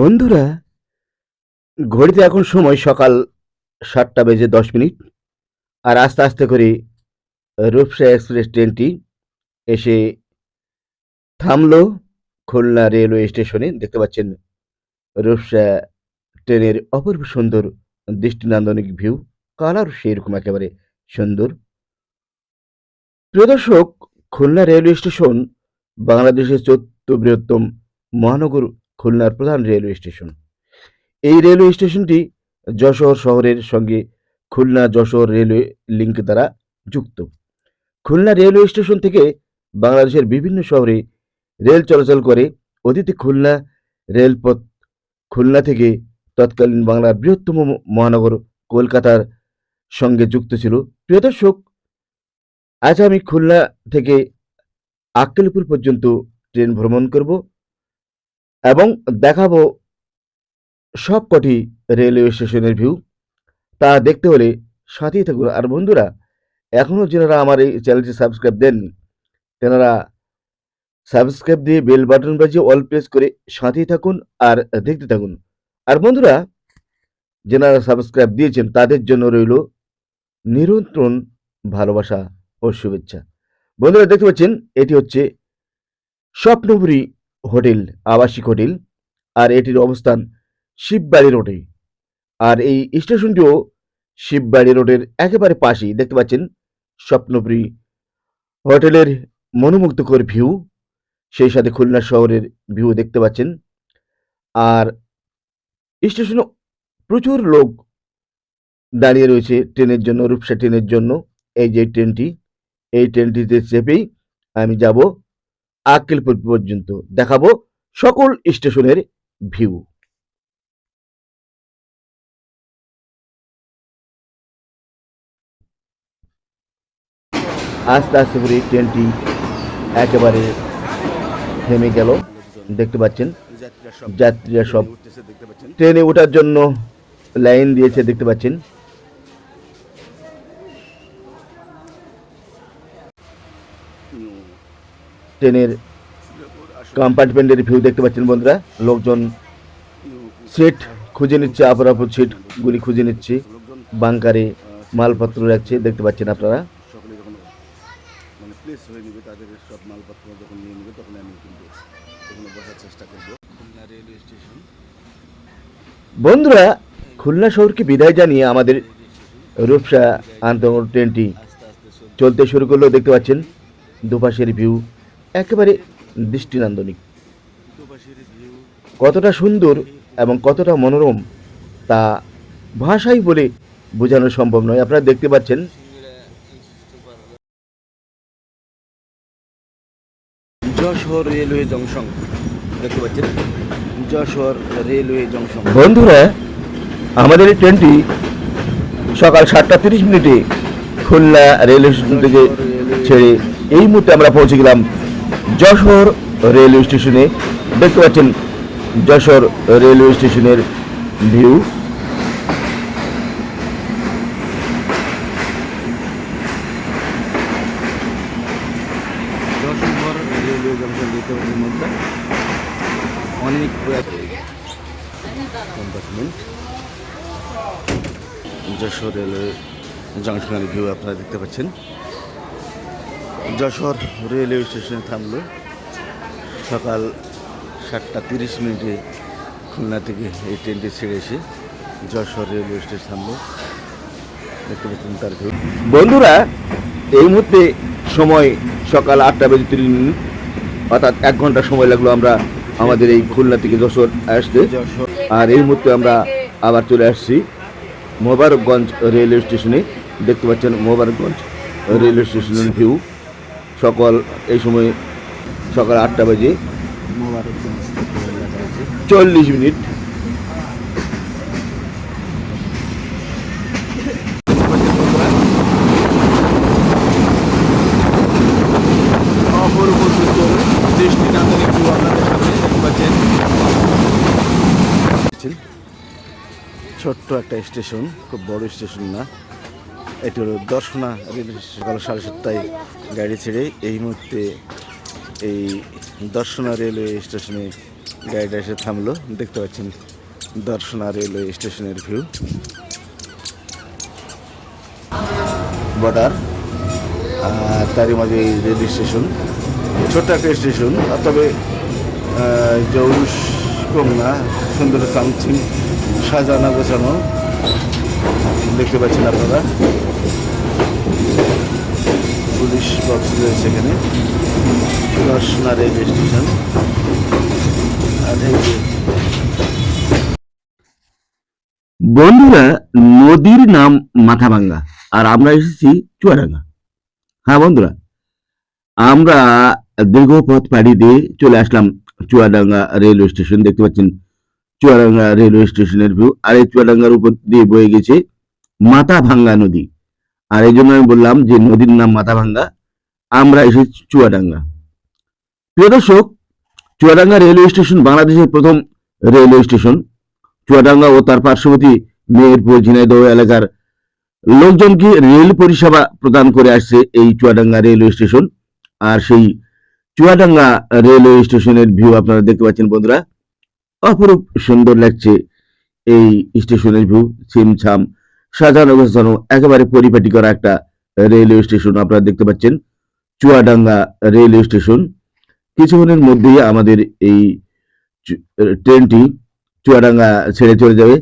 বন্ধুরা, ঘড়িতে এখন সময় সকাল সাতটা বেজে দশ মিনিট, আর আস্তে আস্তে করে রূপসা এক্সপ্রেস ট্রেনটি এসে থামলো খুলনা রেলওয়ে স্টেশনে। দেখতে পাচ্ছেন রূপসা ট্রেনের অপূর্ব সুন্দর দৃষ্টিনান্দনিক ভিউ, কালার সেইরকম একেবারে সুন্দর। প্রিয় দর্শক, খুলনা রেলওয়ে স্টেশন বাংলাদেশের চতুর্থ বৃহত্তম মহানগর খুলনার প্রধান রেলওয়ে স্টেশন। এই রেলওয়ে স্টেশনটি যশোর শহরের সঙ্গে খুলনা যশোর রেলওয়ে লিঙ্ক দ্বারা যুক্ত। খুলনা রেলওয়ে স্টেশন থেকে বাংলাদেশের বিভিন্ন শহরে রেল চলাচল করে। অতীতে খুলনা রেলপথ, খুলনা থেকে তৎকালীন বাংলার বৃহত্তম মহানগর কলকাতার সঙ্গে যুক্ত ছিল। প্রিয় দর্শক, আজ আমি খুলনা থেকে আক্কেলপুর পর্যন্ত ট্রেন ভ্রমণ করব। এবং দেখাবো সবকটি রেলওয়ে স্টেশনের ভিউ। তা দেখতে হলে সাথেই থাকুন। আর বন্ধুরা এখনও যারা আমার এই চ্যানেলটি সাবস্ক্রাইব দেননি তেনারা সাবস্ক্রাইব দিয়ে বেল বাটন বাজিয়ে অল প্রেস করে সাথেই থাকুন আর দেখতে থাকুন। আর বন্ধুরা, যারা সাবস্ক্রাইব দিয়েছেন, তাদের জন্য রইল নিরন্তর ভালোবাসা ও শুভেচ্ছা। বন্ধুরা, দেখতে পাচ্ছেন, এটি হচ্ছে স্বপ্নপুরী হোটেল, আবাসিক হোটেল, আর এটির অবস্থান শিববাড়ি রোডে। আর এই স্টেশনটিও শিববাড়ি রোডের একেবারে পাশেই, দেখতে পাচ্ছেন স্বপ্নপুরী হোটেলের মনোমুগ্ধকর ভিউ, সেই সাথে খুলনা শহরের ভিউ দেখতে পাচ্ছেন। আর স্টেশনে প্রচুর লোক দাঁড়িয়ে রয়েছে ট্রেনের জন্য, রূপসা ট্রেনের জন্য। এই যে ট্রেনটি, এই ট্রেনটিতে চেপেই আমি যাব আক্কেলপুর পর্যন্ত দেখাবো সকল স্টেশনের ভিউ। আস্তে আস্তে করে ট্রেনটি একেবারে থেমে গেল। দেখতে পাচ্ছেন যাত্রীরা সব ট্রেনে ওঠার জন্য লাইন দিয়েছে দেখতে পাচ্ছেন। ট্রেনের কম্পার্টমেন্টের ভিউ দেখতে পাচ্ছেন বন্ধুরা। লোকজন সিট খুঁজে নিচ্ছে আপর আপর সিটগুলি খুঁজে নিচ্ছে। বাংকারে মালপত্র রাখছে দেখতে পাচ্ছেন আপনারা। মানে প্লেস হয়ে নেবে তাদের সব মালপত্র যখন নিয়ে নেবে তখন আমি কিন্তু ওখানে বসার চেষ্টা করব। খুলনা রেলওয়ে স্টেশন বন্ধুরা খুলনা শহরকে বিদায় জানিয়ে আমাদের রূপসা আন্তঃ ট্রেনটি চলতে শুরু করলেও দেখতে পাচ্ছেন দুপাশের ভিউ একেবারে দৃষ্টিনান্দনিক। কতটা সুন্দর এবং কতটা মনোরম তা ভাষাই বলে বোঝানো সম্ভব নয়। আপনারা দেখতে পাচ্ছেন। Jessore railway junction. দেখতে পাচ্ছেন? Jessore railway junction. বন্ধুরা আমাদের এই ট্রেনটি সকাল সাতটা তিরিশ মিনিটে খুলনা রেলওয়ে স্টেশন থেকে ছেড়ে এই মুহূর্তে আমরা পৌঁছে গেলাম। যশোর রেলওয়ে স্টেশনে দেখতে পাচ্ছেন যশোর রেলওয়ে স্টেশনের ভিউ। অনেক যশোর রেলওয়ে জংশনের ভিউ আপনারা দেখতে পাচ্ছেন। যশোর রেলওয়ে স্টেশনে থামলো। সকাল সাতটা তিরিশ মিনিটে খুলনা থেকে এই ট্রেনটি ছেড়ে এসে যশোর রেলওয়ে স্টেশন থামলো। দেখতে পাচ্ছেন তার বন্ধুরা, এই মুহূর্তে সময় সকাল আটটা বেজে তিরিশ মিনিট। অর্থাৎ এক ঘণ্টা সময় লাগল আমরা আমাদের এই খুলনা থেকে যশোর আসতে। আর এই মুহূর্তে আমরা আবার চলে আসছি মোবারকগঞ্জ রেলওয়ে স্টেশনে। দেখতে পাচ্ছেন মোবারকগঞ্জ রেলওয়ে স্টেশনের ভিউ। সকাল, এই সময় সকাল আটটা বাজে। চল্লিশ মিনিট। ছোট্ট একটা স্টেশন, খুব বড় স্টেশন না। এটি হলো দর্শনা সকাল সাড়ে সাতটায় গাড়ি ছেড়ে এই মুহূর্তে এই দর্শনা রেলওয়ে স্টেশনে গাড়িটা এসে থামলো। দেখতে পাচ্ছেন দর্শনা রেলওয়ে স্টেশনের ভিউ। বর্ডার তারই মাঝে এই রেল স্টেশন। ছোট্ট একটা স্টেশন, তবে জৌলুস কম না, সুন্দর সামথিং, সাজানো গোছানো। দেখতে পাচ্ছেন আপনারা। পুলিশ বক্স রয়েছে এখানে। দর্শনা রেলওয়ে স্টেশন বন্ধুরা, নদীর নাম মাথাভাঙ্গা, আর আমরা এসেছি চুয়াডাঙ্গা। হ্যাঁ বন্ধুরা, আমরা দীর্ঘ পথ পাড়ি দিয়ে চলে আসলাম চুয়াডাঙ্গা রেলওয়ে স্টেশন দেখতে পাচ্ছেন, চুয়াডাঙ্গা রেলওয়ে স্টেশনের ভিউ আর এই চুয়াডাঙ্গার উপর দিয়ে বয়ে গেছে মাথাভাঙ্গা নদী। আর এই জন্য আমি বললাম যে নদীর নাম মাথাভাঙ্গা। আমরা এসেছি চুয়াডাঙ্গা। প্রিয় দর্শক, চুয়াডাঙ্গা রেলওয়ে স্টেশন বাংলাদেশের প্রথম রেলওয়ে স্টেশন। চুয়াডাঙ্গা ও তার পার্শ্ববর্তী মেহেরপুর, ঝিনাইদহ এলাকার লোকজনকে রেল পরিষেবা প্রদান করে আসছে এই চুয়াডাঙ্গা রেলওয়ে স্টেশন? আর সেই চুয়াডাঙ্গা রেলওয়ে স্টেশনের ভিউ আপনারা দেখতে পাচ্ছেন বন্ধুরা। অপরূপ সুন্দর লাগছে এই স্টেশনের ভিউ, ছিমছাম সাজানো গোছানো একেবারে পরিপাটি করা একটা রেলওয়ে স্টেশন আপনারা দেখতে পাচ্ছেন, চুয়াডাঙ্গা রেলওয়ে স্টেশন কিছুক্ষণের মধ্যেই আমাদের এই ট্রেনটি চুয়াডাঙ্গা ছেড়ে চলে যাবে।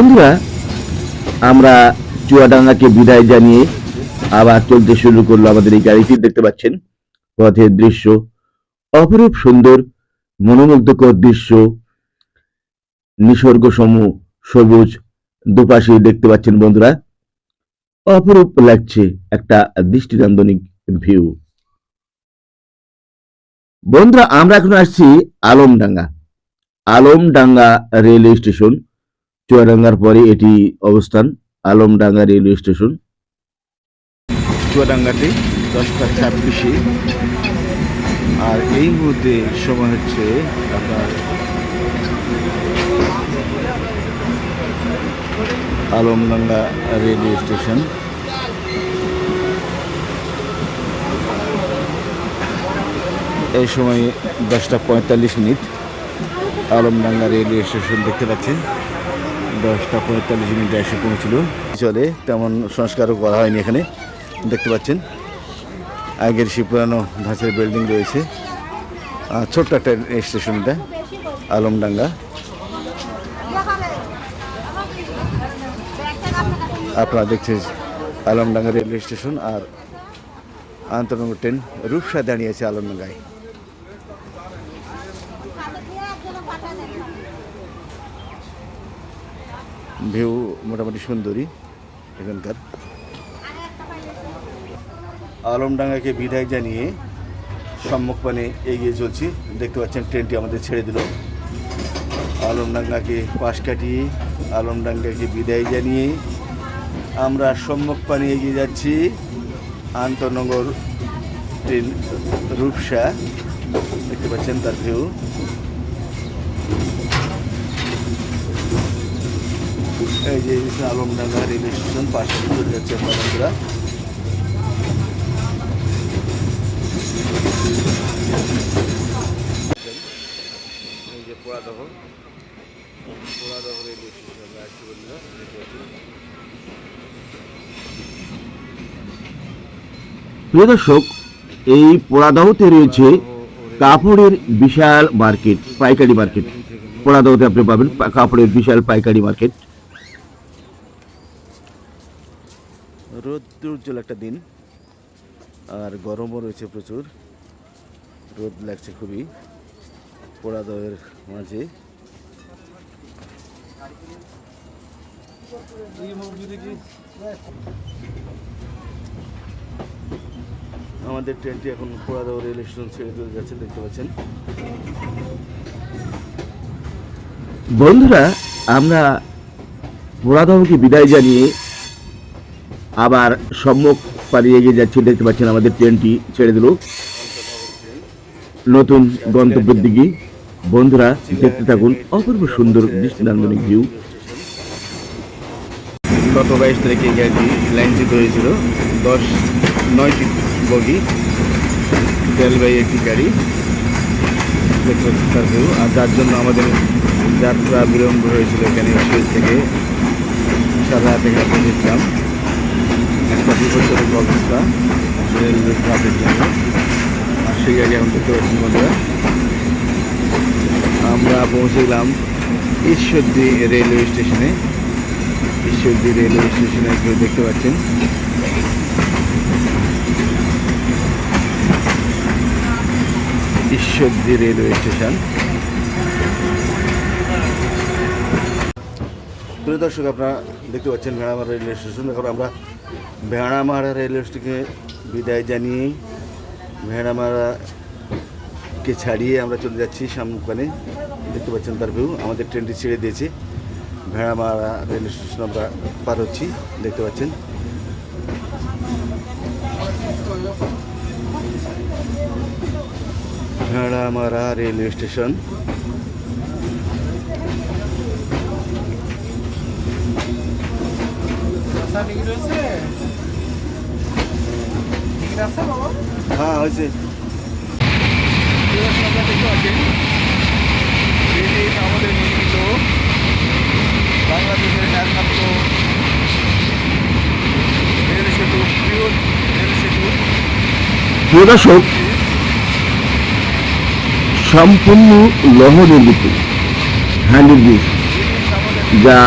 বন্ধুরা, আমরা চুয়াডাঙ্গাকে বিদায় জানিয়ে আবার চলতে শুরু করল আমাদের এই গাড়িটি, দেখতে পাচ্ছেন? পথের দৃশ্য, অপরূপ সুন্দর, মনোমুগ্ধকর দৃশ্য। নিসর্গ সমূহ সবুজ, দুপাশে দেখতে পাচ্ছেন বন্ধুরা, অপরূপ লাগছে একটা দৃষ্টিনন্দনিক ভিউ। বন্ধুরা, আমরা এখন আসছি আলমডাঙ্গা। Alamdanga railway station. চুয়াডাঙ্গার পরে এটি অবস্থান আলমডাঙ্গা রেলওয়ে স্টেশন। চুয়াডাঙ্গাতে দশটা ছাব্বিশে। আর এই মুহূর্তে সময় হচ্ছে আপনার আলমডাঙ্গা রেলওয়ে স্টেশন। এই সময় দশটা পঁয়তাল্লিশ মিনিট আলমডাঙ্গা রেলওয়ে স্টেশন দেখতে পাচ্ছেন। দশটা পঁয়তাল্লিশ মিনিটে এসে পৌঁছলো। চলে তেমন সংস্কারও করা হয়নি এখানে, দেখতে পাচ্ছেন। আগের সে পুরানো ধাঁচের বিল্ডিং রয়েছে। ছোট্ট একটা স্টেশনটা আলমডাঙ্গা। আপনারা দেখছেন আলমডাঙ্গা রেলওয়ে স্টেশন আর আন্তনগর ট্রেন রূপসা দাঁড়িয়েছে আলমডাঙ্গায়। ভিউ মোটামুটি সুন্দরী এখানকার। আলমডাঙ্গাকে বিদায় জানিয়ে সম্মুখপানে এগিয়ে চলছি। দেখতে পাচ্ছেন, ট্রেনটি আমাদের ছেড়ে দিল। আলমডাঙ্গাকে পাশ কাটিয়ে আলমডাঙ্গাকে বিদায় জানিয়ে আমরা সম্মুখপানে এগিয়ে যাচ্ছি। আন্তনগর ট্রেন রূপসা। দেখতে পাচ্ছেন তার ভিউ। এই যে আলমডাঙ্গা রেলওয়ে স্টেশন পাশে চলে যাচ্ছে বন্ধুরা এই যে পোড়াদহ পোড়াদহ রেলওয়ে স্টেশন আসছি বন্ধুরা প্রিয় দর্শক এই পোড়াদহতে রয়েছে কাপড়ের বিশাল মার্কেট পাইকারি মার্কেট পোড়াদহতে আপনি পাবেন কাপড়ের বিশাল পাইকারি মার্কেট রোদ উজ্জ্বল একটা দিন। আর গরমও রয়েছে প্রচুর। রোদ লাগছে খুবই। পোড়াদহের মাঝে। আমাদের ট্রেনটি এখন পোড়াদহ রেল স্টেশন ছেড়ে চলে যাচ্ছে, দেখতে পাচ্ছেন। বন্ধুরা, আমরা পোড়াদহকে বিদায় জানিয়ে আবার সম্মুখ পাড়ি এগিয়ে যাচ্ছি, দেখতে পাচ্ছেন আমাদের ট্রেনটি ছেড়ে দিল। নতুন গন্তব্যের দিকে। বন্ধুরা, দেখতে থাকুন অপূর্ব সুন্দর দৃষ্টিনন্দনিক ভিউ। গত বাইশ তারিখে গাড়িটি লাইনচ্যুত হয়েছিল। দশ, নয়টি বগি, রেলওয়ে একটি গাড়ি। ভিউ। আর যার জন্য আমাদের যাত্রা বিলম্ব হয়েছিল এখানে থেকে সারা রাত এখানে পৌঁছেছিলাম। রেলওয়ে ট্রাফিক জন্য আর সেই দেখতে পাচ্ছি বন্ধুরা আমরা পৌঁছে গেলাম ঈশ্বরদী রেলওয়ে স্টেশনে। ঈশ্বরদী রেলওয়ে স্টেশনে কেউ দেখতে পাচ্ছেন। Ishwardi railway station. প্রিয় দর্শক, আপনারা দেখতে পাচ্ছেন ভেড়ামারা রেলওয়ে স্টেশন। এখন আমরা ভেড়ামারা রেলওয়ে স্টেশনকে বিদায় জানিয়ে ভেড়ামারাকে ছাড়িয়ে আমরা চলে যাচ্ছি সামনে দেখতে পাচ্ছেন তার ভিউ, আমাদের ট্রেনটি ছেড়ে দিয়েছে। ভেড়ামারা রেলওয়ে স্টেশন আমরা পার হচ্ছি, দেখতে পাচ্ছেন। Bheramara railway station. টিকিট আছে বাবা? হ্যাঁ হয়েছে। আপনারা দেখতে পাচ্ছেন এটি আমাদের নির্মিত বাংলাদেশের একমাত্র রেল সেতু বৃহৎ রেল সেতু প্রিয় দর্শক সম্পূর্ণ লৌহ নির্মিত হ্যান্ডেল ব্রিজ যা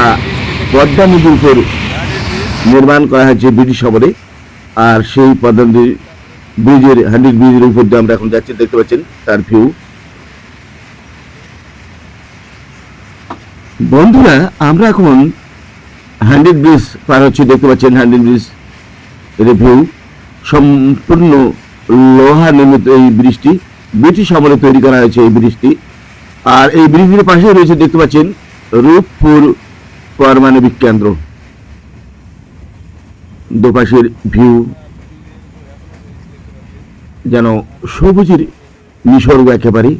পদ্মা নদীর উপর নির্মাণ করা হয়েছে ব্রিটিশ আমলে আর সেই নদীর ব্রিজের হ্যান্ডেল ব্রিজের উপর দিয়ে আমরা এখন যাচ্ছি, দেখতে পাচ্ছেন তার ভিউ বন্ধুরা, আমরা এখন হ্যান্ডেল ব্রিজ পার হচ্ছি, দেখতে পাচ্ছেন হ্যান্ডেল ব্রিজের ভিউ সম্পূর্ণ লোহা নির্মিত এই ব্রিজটি, ব্রিটিশ আমলে তৈরি করা হয়েছে এই ব্রিজটি। আর এই ব্রিজের পাশে রয়েছে, দেখতে পাচ্ছেন রূপপুর পারমাণবিক কেন্দ্র। দুপাশের ভিউ, যেন সবুজের নিসর্গ একেবারে।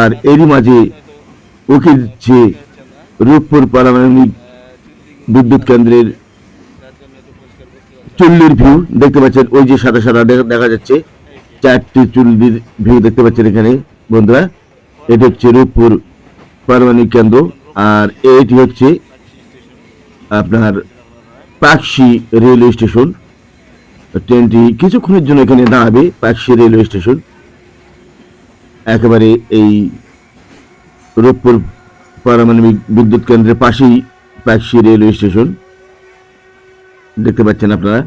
আর এরই মাঝে উঁকি দিচ্ছে রূপপুর পারমাণবিক বিদ্যুৎ কেন্দ্রের চুল্লির ভিউ দেখতে পাচ্ছেন, ওই যে সাদা সাদা দেখা যাচ্ছে, চারটি চুল্লির ভিউ দেখতে পাচ্ছেন এখানে, বন্ধুরা। এটি হচ্ছে রূপপুর পারমাণবিক কেন্দ্র, আর এটি হচ্ছে আপনার পাকশি রেলওয়ে স্টেশন। ট্রেনটি কিছুক্ষণের জন্য এখানে দাঁড়াবে পাকশি রেলওয়ে স্টেশন। একেবারে এই রূপপুর পারমাণবিক বিদ্যুৎ কেন্দ্রের পাশেই পাকশি রেলওয়ে স্টেশন। দেখতে পাচ্ছেন আপনারা।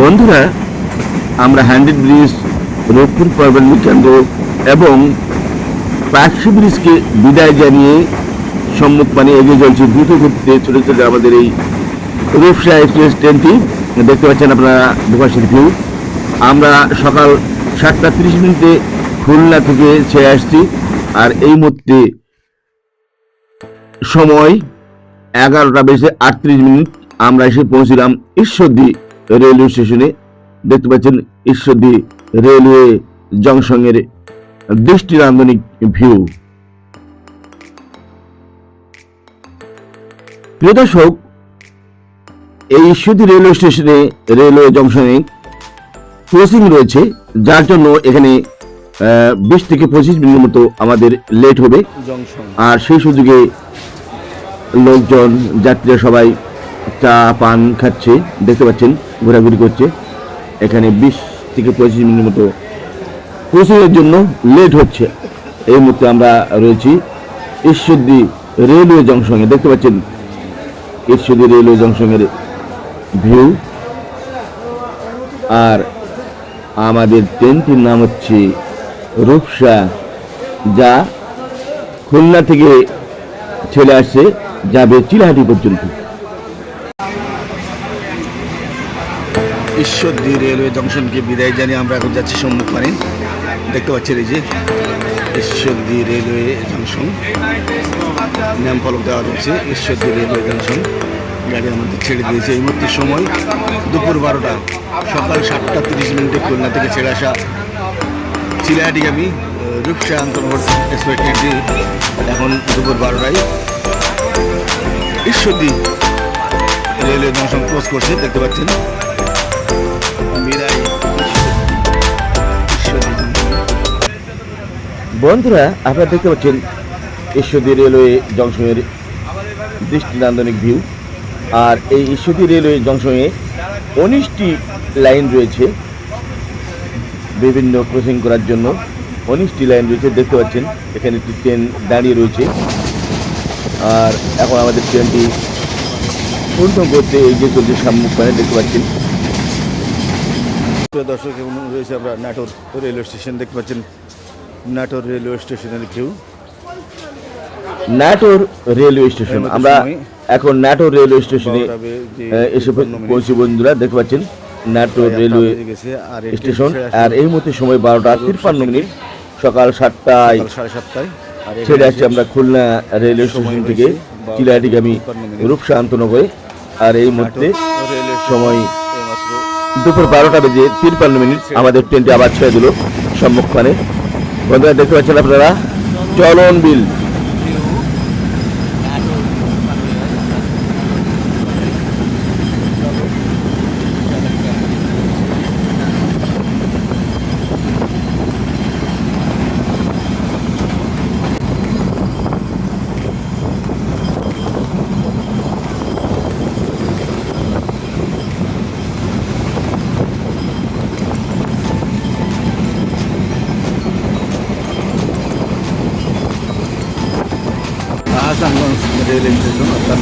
বন্ধুরা, আমরা হ্যান্ডেল ব্রিজ রূপপুর পারমাণবিক কেন্দ্র এবং পাকশি ব্রিজকে বিদায় জানিয়ে সম্মুখ মানে এগিয়ে চলছে দ্রুত গতিতে ছোটো ছোটো আমাদের এই রূপসা এক্সপ্রেস ট্রেনটি। দেখতে পাচ্ছেন আপনারা দুপাশের ভিউ। আমরা সকাল সাতটা তিরিশ মিনিটে খুলনা থেকে ছেড়ে আসছি। আর এই মুহূর্তে সময় এগারোটা বেজে আটত্রিশ মিনিট। আমরা এসে পৌঁছিলাম ঈশ্বরদী রেলওয়ে স্টেশনে। দেখতে পাচ্ছেন ঈশ্বরদী রেলওয়ে জংশনের দৃষ্টিনান্দনিক ভিউ। প্রিয় দর্শক এই ঈশ্বরদী রেলওয়ে স্টেশনে রেলওয়ে জংশনে ক্রসিং রয়েছে যার জন্য এখানে বিশ থেকে পঁচিশ মিনিটের মতো আমাদের লেট হবে। আর সেই সুযোগে লোকজন যাত্রীরা সবাই চা পান খাচ্ছে দেখতে পাচ্ছেন ঘোরাঘুরি করছে। এখানে বিশ থেকে পঁচিশ মিনিটের মতো ক্রসিংয়ের জন্য লেট হচ্ছে। এই মুহূর্তে আমরা রয়েছি ঈশ্বরদী রেলওয়ে জংশনে দেখতে পাচ্ছেন ঈশ্বরদী রেলওয়ে জংশনের ভিউ আর আমাদের ট্রেনটির নাম হচ্ছে রূপসা। যা খুলনা থেকে ছেলে আসছে, যাবে চিলাহাটি পর্যন্ত। ঈশ্বরদী রেলওয়ে জংশনকে বিদায় জানিয়ে আমরা এখন যাচ্ছি সম্মুখ মানে দেখতে পাচ্ছেন এই যে ঈশ্বরদী রেলওয়ে জংশন। নাম ফলক দেওয়া রয়েছে ঈশ্বরদী রেলওয়ে জংশন। গাড়ি আমাদের ছেড়ে দিয়েছে। এই মুহূর্তে সময় দুপুর বারোটা। সকাল সাতটা তিরিশ মিনিটে খুলনা থেকে ছেড়ে আসা চিলাহাটিগামী রূপসা আন্তর্গত এক্সপ্রেস এখন দুপুর বারোটায় ঈশ্বরদী রেলওয়ে জংশন ক্লোজ করছে। দেখতে পাচ্ছেন। মিরাই বন্ধুরা, আপনারা দেখতে পাচ্ছেন ঈশ্বরদী রেলওয়ে জংশনের দৃষ্টি নান্দনিক ভিউ। আর এই ঈশ্বরদী রেলওয়ে জংশনে উনিশটি লাইন রয়েছে, বিভিন্ন ক্রসিং করার জন্য উনিশটি লাইন রয়েছে। দেখতে পাচ্ছেন, এখানে একটি ট্রেন দাঁড়িয়ে রয়েছে। আর এখন আমাদের ট্রেনটি পূর্ণ করতে এই যে চলছে সম্মুখপানে দেখতে পাচ্ছেন। দর্শক রয়েছে আমরা নাটোর রেলওয়ে স্টেশন, দেখতে পাচ্ছেন। নাটোর রেলওয়ে স্টেশনের ভিউ নাটোর রেলওয়ে স্টেশন। আমরা এখন নাটোর রেলওয়ে স্টেশনে এসে। পৌঁছে বন্ধুরা দেখতে পাচ্ছেন নাটোর রেলওয়ে স্টেশন। আর এই মুহূর্তে সময় বারোটা তিপ্পান্ন মিনিট সকাল সাতটায় সাড়ে সাতটায়। ছেড়ে আসছি আমরা খুলনা রেলওয়ে স্টেশন থেকে হয়েছে চিলাহাটিগামী তিপ্পান্ন মিনিট। রূপসা আর এই মুহূর্তে সময় দুপুর বারোটা বেজে তিরপান্ন মিনিট। আমাদের ট্রেনটি আবার ছেড়ে দিল সম্মুখপানে বন্ধুরা দেখতে পাচ্ছেন আপনারা? চলন বিল আহসানগঞ্জ রেলওয়ে স্টেশন অর্থাৎ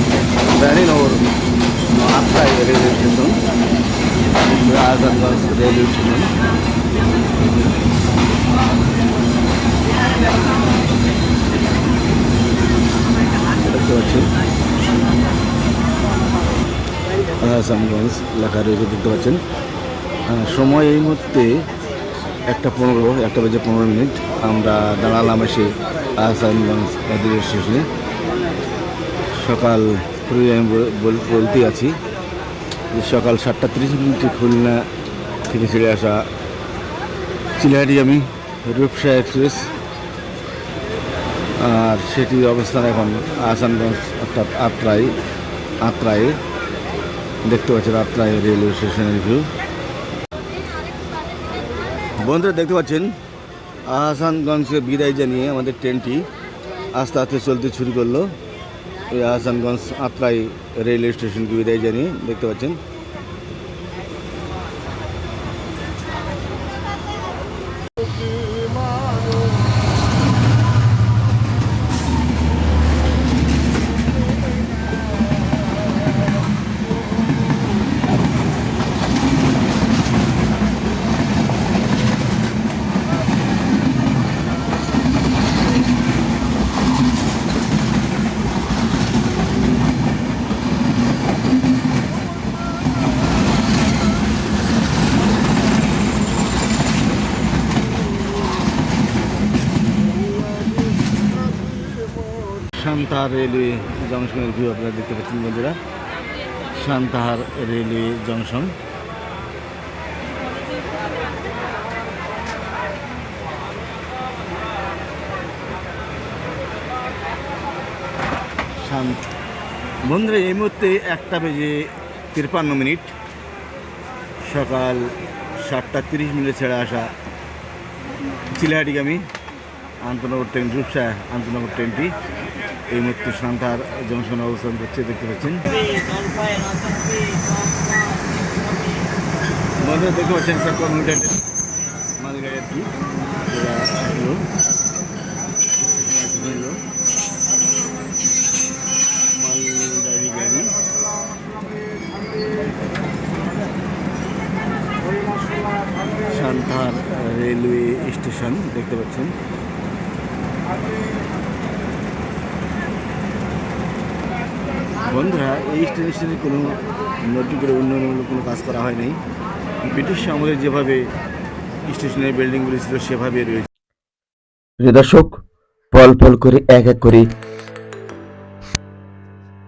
Raninagar Atrai railway station Ahsanganj railway station দেখতে পাচ্ছেন। আহসানগঞ্জ লেখা রয়েছে, দেখতে পাচ্ছেন। সময় এই মুহূর্তে একটা পনেরো, একটা বেজে পনেরো মিনিট। আমরা দাঁড়ালাম এসে আহসানগঞ্জ রেলওয়ে স্টেশনে সকাল আমি বল- বল- আছি যে সকাল সাতটা তিরিশ মিনিটে খুলনা থেকে ছেড়ে আসা চিলাহাটি আমি রূপসা এক্সপ্রেস। আর সেটির অবস্থান এখন আসানগঞ্জ, অর্থাৎ আত্রাই আত্রায়ে দেখতে পাচ্ছেন আত্রাই রেলওয়ে স্টেশনের ভিউ বন্ধুরা, দেখতে পাচ্ছেন আহসানগঞ্জকে বিদায় জানিয়ে আমাদের ট্রেনটি আস্তে আস্তে চলতে শুরু করল। আহসানগঞ্জ আত্রাই রেলওয়ে স্টেশনকে বিদায় জানিয়ে দেখতে পাচ্ছেন শান্তাহার রেলওয়ে জংশনের ভিউ আপনারা দেখতে পাচ্ছেন বন্ধুরা। Santahar railway junction. বন্ধুরা, এই মুহূর্তে একটা বেজে তিরপান্ন মিনিট। সকাল সাতটা তিরিশ মিনিটে ছেড়ে আসা চিলাহাটিগামী আন্তনগর ট্রেন, রূপসা আন্তনগর ট্রেনটি। এই মুহূর্তে সান্তার জংশনে অবস্থান করছে, দেখতে পাচ্ছেন। বন্ধুরা, দেখতে পাচ্ছেন একটা কমিউনিটেড মালগাড়ি আর কি। গাড়ি। সান্তাহার রেলওয়ে স্টেশন, দেখতে পাচ্ছেন। বন্ধুরা, এই স্টেশনে কোনো নতুন করে উন্নয়নমূলক কোনো কাজ করা হয় নাই। ব্রিটিশ আমলে যেভাবে স্টেশনের বিল্ডিংগুলি ছিল সেভাবে রয়েছে। দর্শক, পল পল করে এক এক করে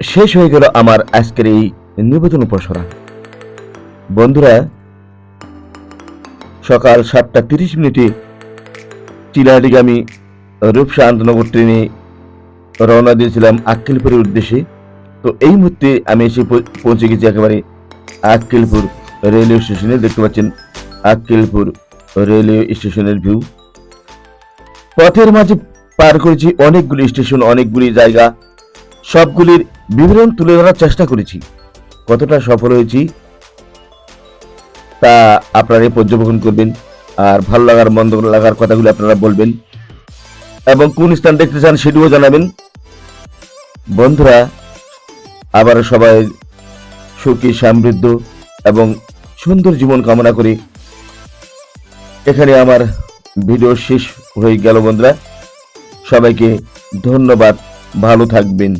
শেষ হয়ে গেল আমার আজকের এই নিবেদন উপসরা বন্ধুরা, সকাল সাতটা তিরিশ মিনিটে চিলাহাটিগামী রূপসা আন্তনগর ট্রেনে রওনা দিয়েছিলাম আক্কেলপুরের উদ্দেশ্যে। তো এই মুহূর্তে আমি এসে পৌঁছে গেছি একেবারে আক্কেলপুর রেলওয়ে স্টেশনে। দেখতে পাচ্ছেন আক্কেলপুর রেলওয়ে স্টেশনের ভিউ। পথের মাঝে পার করেছি অনেকগুলি স্টেশন, অনেকগুলি জায়গা। সবগুলির বিবরণ তুলে ধরার চেষ্টা করেছি। কতটা সফল হয়েছি তা আপনারা পর্যবেক্ষণ করবেন। আর ভালো লাগার, মন্দ লাগার কথাগুলো আপনারা বলবেন। এবং কোন স্থান দেখতে চান সেটিও জানাবেন। বন্ধুরা আবার সবাই সুখী, সমৃদ্ধ এবং সুন্দর জীবন কামনা করি। এখানে আমার ভিডিও শেষ হয়ে গেল বন্ধুরা। সবাইকে ধন্যবাদ। ভালো থাকবেন।